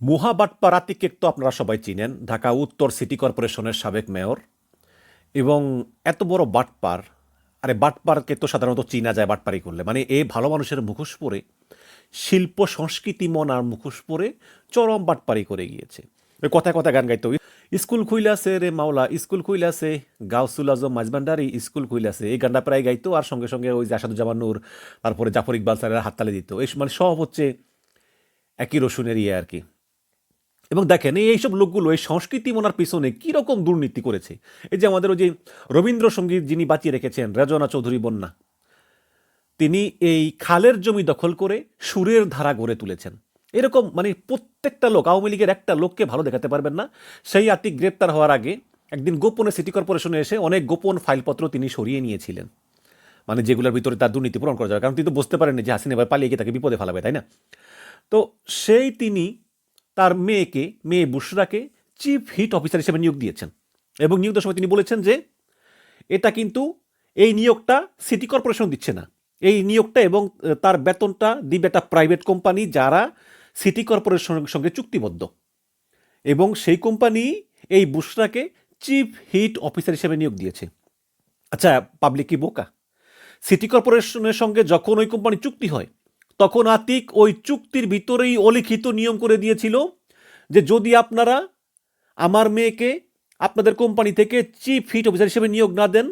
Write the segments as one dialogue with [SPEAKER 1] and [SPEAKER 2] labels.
[SPEAKER 1] মুহাবাটপার আতিককে তো আপনারা সবাই চিনেন, ঢাকা উত্তর সিটি কর্পোরেশনের সাবেক মেয়র। এবং এত বড় বাটপার, আরে বাটপারকে তো সাধারণত চিনা যায় বাটপারি করলে। মানে এ ভালো মানুষের মুখোশ পরে, শিল্প সংস্কৃতি মনার মুখোশ পরে চরম বাটপারি করে গিয়েছে। কথায় কথা গান গাইতো স্কুল খুইলাছে রে মাওলা স্কুল খুইলাছে গাউসুল আজম মাঝবান্ডারি স্কুল খুইলাছে এই গানটা প্রায় গাইতো আর সঙ্গে সঙ্গে ওই যে আসাদুজ্জামান নূর, তারপরে জাফর ইকবাল স্যারের হাততালি দিত। এই মানে সব হচ্ছে একই রসুনের ইয়ে আর কি। এবং দেখেন, এই এইসব লোকগুলো, এই সংস্কৃতি মনার পিছনে কীরকম দুর্নীতি করেছে? এই যে আমাদের ওই যে রবীন্দ্রসঙ্গীত যিনি বাঁচিয়ে রেখেছেন, রেজনা চৌধুরী বন্যা, তিনি এই খালের জমি দখল করে সুরের ধারা গড়ে তুলেছেন। এরকম মানে প্রত্যেকটা লোক, আওয়ামী লীগের একটা লোককে ভালো দেখাতে পারবেন না। সেই আতিক গ্রেপ্তার হওয়ার আগে একদিন গোপনে সিটি কর্পোরেশনে এসে অনেক গোপন ফাইলপত্র তিনি সরিয়ে নিয়েছিলেন। মানে যেগুলোর ভিতরে তার দুর্নীতি পূরণ করা যাবে। কারণ তিনি তো বুঝতে পারেননি যে হাসিনা এবার পালিয়ে গিয়ে তাকে বিপদে ফেলাবে, তাই না? তো সেই তিনি তার মেয়েকে, মেয়ে বুসরাকে চিফ হিট অফিসার হিসেবে নিয়োগ দিয়েছেন। এবং নিয়োগ দেওয়ার সময় তিনি বলেছেন যে, এটা কিন্তু এই নিয়োগটা সিটি কর্পোরেশন দিচ্ছে না। এই নিয়োগটা এবং তার বেতনটা দিবে একটা প্রাইভেট কোম্পানি যারা সিটি কর্পোরেশনের সঙ্গে চুক্তিবদ্ধ। এবং সেই কোম্পানি এই বুসরাকে চিফ হিট অফিসার হিসেবে নিয়োগ দিয়েছে। আচ্ছা পাবলিক কি বোকা? সিটি কর্পোরেশনের সঙ্গে যখন ওই কোম্পানি চুক্তি হয় তখন আতিক ওই চুক্তির ভিতরেই অলিখিত নিয়ম করে দিয়েছিল যে যদি আপনারা আমার মেয়েকে আপনাদের কোম্পানি থেকে চিফ হিট অফিসার হিসেবে নিয়োগ না দেন,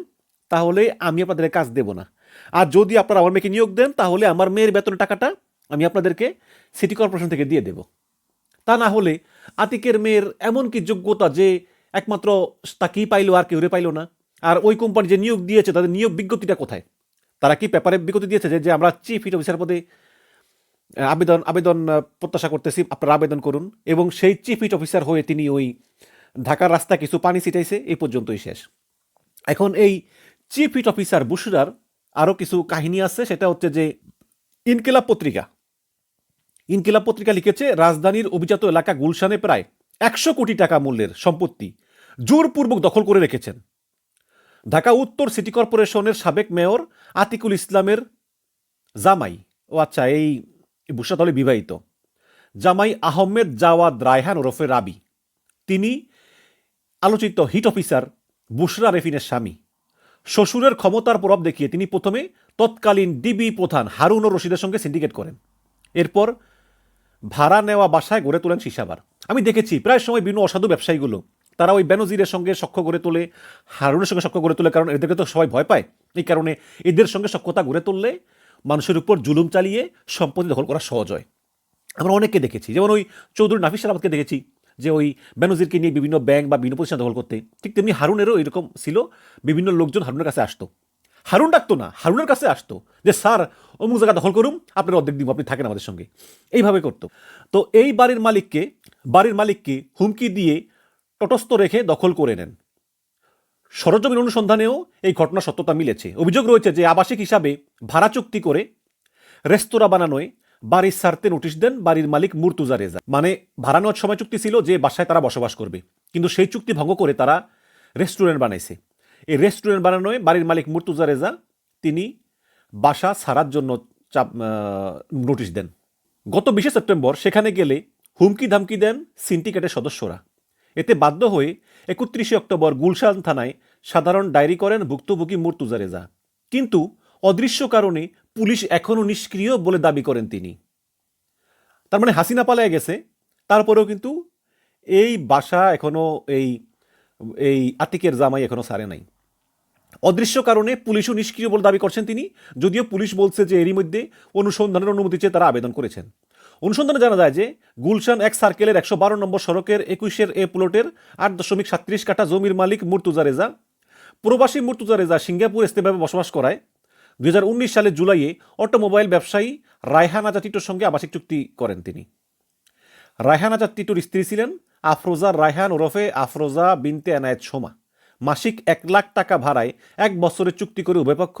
[SPEAKER 1] তাহলে আমি আপনাদের কাজ দেব না। আর যদি আপনারা আমার মেয়েকে নিয়োগ দেন, তাহলে আমার মেয়ের বেতনের টাকাটা আমি আপনাদেরকে সিটি কর্পোরেশন থেকে দিয়ে দেব। তা না হলে আতিকের মেয়ের এমন কি যোগ্যতা যে একমাত্র তাকেই পাইলো আর কেউ পাইলো না? আর ওই কোম্পানি যে নিয়োগ দিয়েছে, তাদের নিয়োগ বিজ্ঞপ্তিটা কোথায়? তারা কি পেপারে বিজ্ঞপ্তি দিয়েছে যে আমরা চিফ হিট অফিসার পদে আবেদন আবেদন প্রত্যাশা করতেছি, আপনারা আবেদন করুন। এবং সেই চিফ হিট অফিসার হয়ে তিনি ওই ঢাকার রাস্তা কিছু পানি ছিটাইছে এই পর্যন্তই শেষ। এখন এই চিফ হিট অফিসার বুসরার আরও কিছু কাহিনী আছে, সেটা হচ্ছে যে ইনকিলাব পত্রিকা। ইনকিলাব পত্রিকা লিখেছে, রাজধানীর অভিজাত এলাকা গুলশানে প্রায় একশো কোটি টাকা মূল্যের সম্পত্তি জোরপূর্বক দখল করে রেখেছেন। ঢাকা উত্তর সিটি কর্পোরেশনের সাবেক মেয়র আতিকুল ইসলামের জামাই। ও আচ্ছা এই বুসরা দলে বিবাহিত। জামাই আহমেদ জাওয়াদ রায়হান ওরফে রাবি। তিনি আলোচিত হিট অফিসার, বুশরা রেফিনের স্বামী। শ্বশুরের ক্ষমতার প্রভাব দেখিয়ে তিনি প্রথমে তৎকালীন ডিবি প্রধান হারুন ও রশিদের সঙ্গে সিন্ডিকেট করেন। এরপর ভাড়া নেওয়া বাসায় গড়ে তোলেন সিসাবার। আমি দেখেছি, প্রায় সময় বিভিন্ন অসাধু ব্যবসায়ীগুলো, তারা ওই বেনজিরের সঙ্গে সখ্য গড়ে তোলে, হারুনের সঙ্গে সখ্য গড়ে তোলে, কারণ এদেরকে তো সবাই ভয় পায়। এই কারণে এদের সঙ্গে সখ্যতা গড়ে তুললে মানুষের উপর জুলুম চালিয়ে সম্পত্তি দখল করা সহজ হয়। আমরা অনেককে দেখেছি, যেমন ওই চৌধুরী নাফিস সালামতকে দেখেছি যে ওই বেনজিরকে নিয়ে বিভিন্ন ব্যাংক বা বিভিন্ন প্রতিষ্ঠান দখল করতে। ঠিক তেমনি হারুনেরও এরকম ছিল, বিভিন্ন লোকজন হারুনের কাছে আসতো। হারুন ডাকতো না, হারুনের কাছে আসতো যে, স্যার, অমুক জায়গা দখল করুন, আপনার অর্ধেক দিব, আপনি থাকেন আমাদের সঙ্গে। এইভাবে করতো। তো এই বাড়ির মালিককে বাড়ির মালিককে হুমকি দিয়ে তটস্থ রেখে দখল করে নেন। সরজমিন অনুসন্ধানেও এই ঘটনার সত্যতা মিলেছে। অভিযোগ রয়েছে যে আবাসিক হিসাবে ভাড়া চুক্তি করে রেস্তোরাঁ বানানোয় বাড়ির সারতে নোটিশ দেন বাড়ির মালিক মুর্তুজা রেজা। মানে ভাড়া নেওয়ার সময় চুক্তি ছিল যে বাসায় তারা বসবাস করবে। কিন্তু সেই চুক্তি ভঙ্গ করে তারা রেস্টুরেন্ট বানাইছে। এই রেস্টুরেন্ট বানানোয় বাড়ির মালিক মুর্তুজা রেজা তিনি বাসা ছাড়ার জন্য চাপ নোটিশ দেন। গত বিশে সেপ্টেম্বর সেখানে গেলে হুমকি ধামকি দেন সিন্ডিকেটের সদস্যরা। এতে বাধ্য হয়ে একত্রিশে অক্টোবর গুলশান থানায় সাধারণ ডায়েরি করেন ভুক্তভোগী মুর্তুজা রেজা কিন্তু অদৃশ্য কারণে পুলিশ এখনও নিষ্ক্রিয় বলে দাবি করেন তিনি। তার মানে হাসিনা পালায় গেছে, তারপরেও কিন্তু এই বাসা এখনও এই এই আতিকের জামাই এখনও সারে নাই। অদৃশ্য কারণে পুলিশও নিষ্ক্রিয় বলে দাবি করছেন তিনি, যদিও পুলিশ বলছে যে এরই মধ্যে অনুসন্ধানের অনুমতি চেয়ে তারা আবেদন করেছেন। অনুসন্ধানে জানা যায় যে গুলশান এক সার্কেলের একশো বারো নম্বর সড়কের একুশের এ প্লটের আট দশমিক সাত্রিশ কাঠা জমির মালিক মুর্তুজা রেজা প্রবাসী মুর্তুজা রেজা সিঙ্গাপুর স্থায়ীভাবে বসবাস করায়। দু হাজার উনিশ সালের জুলাইয়ে অটোমোবাইল ব্যবসায়ী রায়হানা জাতিটোর সঙ্গে আবাসিক চুক্তি করেন তিনি। রায়হানা জাতিটোর স্ত্রী ছিলেন আফরোজা রায়হান ওরফে আফরোজা বিনতে এনায়েত সোমা। মাসিক এক লাখ টাকা ভাড়ায় এক বছরের চুক্তি করে উভয়পক্ষ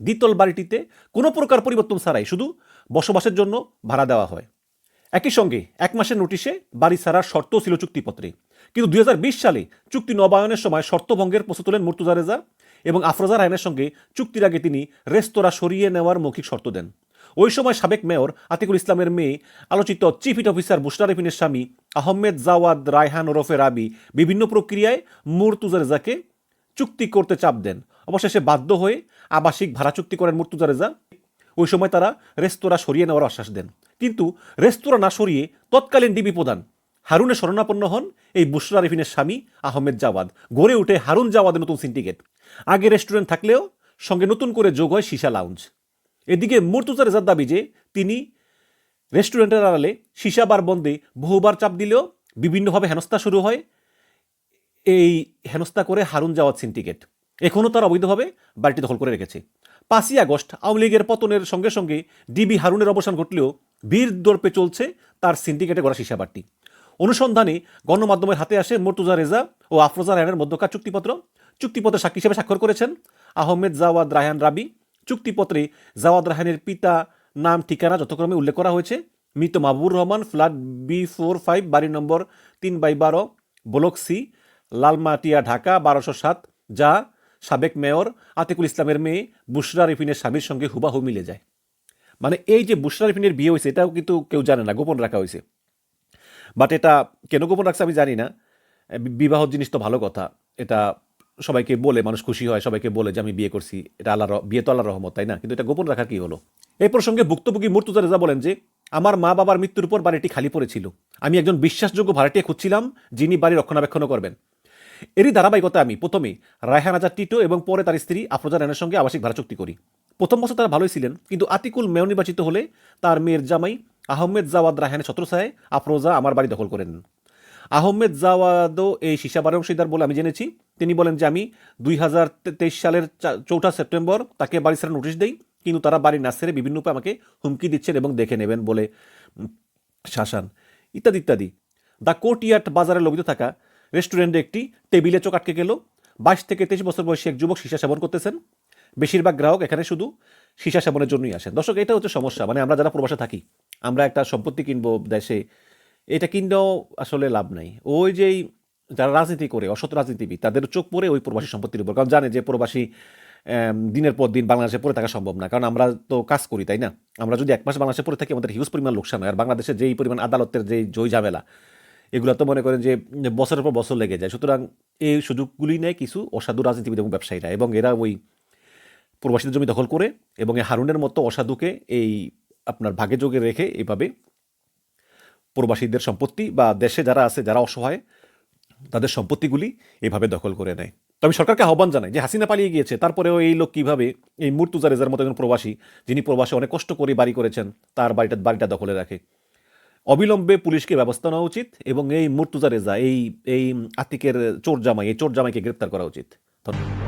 [SPEAKER 1] দ্বিতল বাড়িটিতে কোনো প্রকার পরিবর্তন ছাড়াই শুধু বসবাসের জন্য ভাড়া দেওয়া হয়। একই সঙ্গে এক মাসের নোটিশে বাড়ি ছাড়ার শর্তও ছিল চুক্তিপত্রে। কিন্তু দুই হাজার বিশ সালে চুক্তি নবায়নের সময় শর্ত ভঙ্গের প্রশ্ন তোলেন মুর্তুজা রেজা এবং আফরোজা রায়নের সঙ্গে চুক্তির আগে তিনি রেস্তোরাঁ সরিয়ে নেওয়ার মৌখিক শর্ত দেন। ওই সময় সাবেক মেয়র আতিকুল ইসলামের মেয়ে, আলোচিত চিফ হিট অফিসার বুশরা রেফিনের স্বামী আহমেদ জাওয়াদ রায়হান ওরফে রাবি বিভিন্ন প্রক্রিয়ায় মুর্তুজা রেজাকে চুক্তি করতে চাপ দেন। অবশেষে বাধ্য হয়ে আবাসিক ভাড়া চুক্তি করেন মুর্তুজা রেজা। ওই সময় তারা রেস্তোরাঁ সরিয়ে নেওয়ার আশ্বাস দেন। কিন্তু রেস্তোরাঁ না সরিয়ে তৎকালীন ডিবি প্রধান হারুনের শরণাপন্ন হন এই বুশরা রেফিনের স্বামী আহমেদ জাওয়াদ। গড়ে উঠে হারুন জাওয়াদের নতুন সিন্ডিকেট। আগে রেস্টুরেন্ট থাকলেও সঙ্গে নতুন করে যোগ হয় সীসা লাউঞ্জ এদিকে মুর্তুজা রেজার দাবি যে, তিনি রেস্টুরেন্টের আড়ালে সীসা বার বন্ধে বহুবার চাপ দিলেও বিভিন্নভাবে হেনস্থা শুরু হয় এই হেনস্থা করে হারুন যাওয়ার সিন্ডিকেট। এখনও তারা অবৈধভাবে বাড়িটি দখল করে রেখেছে। পাঁচই আগস্ট আওয়ামী লীগের পতনের সঙ্গে সঙ্গে ডিবি হারুনের অবসান ঘটলেও বীর দর্পে চলছে তার সিন্ডিকেটে গড়া সীসা বাড়তি। অনুসন্ধানে গণমাধ্যমের হাতে আসে মর্তুজা রেজা ও আফরোজা রায়হানের মধ্যকার চুক্তিপত্র। চুক্তিপত্রে সাক্ষী হিসেবে স্বাক্ষর করেছেন আহমেদ জাওয়াদ রায়হান রাবি। চুক্তিপত্রে জাওয়াদ রায়হানের পিতা নাম, ঠিকানা যথাক্রমে উল্লেখ করা হয়েছে। মৃত Mahbur Rahman, flat B four five, বাড়ি নম্বর তিন বাই বারো, ব্লক সি, লালমাটিয়া, ঢাকা, বারোশো সাত, যা সাবেক মেয়র আতিকুল ইসলামের মেয়ে বুশরা রিফিনের স্বামীর সঙ্গে হুবাহু মিলে যায়। মানে এই যে বুশরা রিফিনের বিয়ে হয়েছে, এটাও কিন্তু কেউ জানে না, গোপন রাখা হয়েছে। বাট এটা কেন গোপন রাখছে আমি জানি না। বিবাহ জিনিস তো ভালো কথা। এটা সবাইকে বলে, মানুষ খুশি হয়, সবাইকে বলে যে আমি বিয়ে করছি। এটা আল্লাহ বিয়ে তো আল্লাহ রহমত, তাই না? কিন্তু এটা গোপন রাখা কি হলো? এই প্রসঙ্গে ভুক্তভোগী মুর্তুজা রেজা বলেন যে, আমার মা বাবার মৃত্যুর পর বাড়িটি খালি পড়েছিল। আমি একজন বিশ্বাসযোগ্য ভাড়াটিয়া খুঁজছিলাম, যিনি বাড়ি রক্ষণাবেক্ষণ করবেন। এরই ধারাবাহিকতা আমি প্রথমে রায়হান আজাদ টিটো এবং পরে তার স্ত্রী আফরোজা রানের সঙ্গে আবাসিক ভাড়া চুক্তি করি। প্রথম বছর তারা ভালোই ছিলেন, কিন্তু আতিকুল মেয়র নির্বাচিত হলে তার মেয়ের জামাই আহমেদ জাওয়াদ রায়হানের ছত্রছায় আফরোজা আমার বাড়ি দখল করেন। আহমেদ জাওয়াদও এই সীসাবারের অংশীদার বলে আমি জেনেছি। তিনি বলেন যে আমি দুই হাজার তেইশ সালের চৌঠা সেপ্টেম্বর তাকে বাড়ি ছাড়া নোটিশ দেই, কিন্তু তারা বাড়ি না ছেড়ে বিভিন্ন উপায়ে আমাকে হুমকি দিচ্ছেন এবং দেখে নেবেন বলে শাসান। ইত্যাদি ইত্যাদি। দ্য কোর্টিয়ার্ট বাজারে লবিত থাকা রেস্টুরেন্টে একটি টেবিলে চোখ আটকে গেল। বাইশ থেকে তেইশ বছর বয়সী এক যুবক সীসা সেবন করতেছেন। বেশিরভাগ গ্রাহক এখানে শুধু সীসা সেবনের জন্যই আসেন। দর্শক, এটা হচ্ছে সমস্যা। মানে আমরা যারা প্রবাসে থাকি আমরা একটা সম্পত্তি কিনবো দেশে, এটা কিনলেও আসলে লাভ নাই। ওই যেই যারা রাজনীতি করে, অসৎ রাজনীতিবিদ তাদের চোখ পড়ে ওই প্রবাসী সম্পত্তির উপর। কারণ জানে যে প্রবাসী দিনের পর দিন বাংলাদেশে পড়ে থাকা সম্ভব না। কারণ আমরা তো কাজ করি, তাই না? আমরা যদি এক মাস বাংলাদেশে পড়ে থাকি, আমাদের হিউজ পরিমাণ লোকসান হয়। আর বাংলাদেশে যেই পরিমাণ আদালতের যেই জয় ঝামেলা, এগুলো তো মনে করেন যে বছরের পর বছর লেগে যায়। সুতরাং এই সুযোগগুলি নেয় কিছু অসাধু রাজনীতিবিদ এবং ব্যবসায়ীরা। এবং এরা ওই প্রবাসীদের জমি দখল করে এবং এই হারুনের মতো অসাধুকে এই আপনার ভাগে যোগে রেখে এইভাবে প্রবাসীদের সম্পত্তি বা দেশে যারা আছে, যারা অসহায়, তাদের সম্পত্তিগুলি এভাবে দখল করে নেয়। তো আমি সরকারকে আহ্বান জানাই যে হাসিনা পালিয়ে গিয়েছে, তারপরেও এই লোক কীভাবে, এই মুর্তুজা রেজার মতো একজন প্রবাসী, যিনি প্রবাসে অনেক কষ্ট করে বাড়ি করেছেন, তার বাড়িটা বাড়িটা দখলে রাখে। অবিলম্বে পুলিশকে ব্যবস্থা নেওয়া উচিত এবং এই মুর্তুজা রেজা এই এই আতিকের চোর জামাই, এই চোর জামাইকে গ্রেপ্তার করা উচিত। ধন্যবাদ।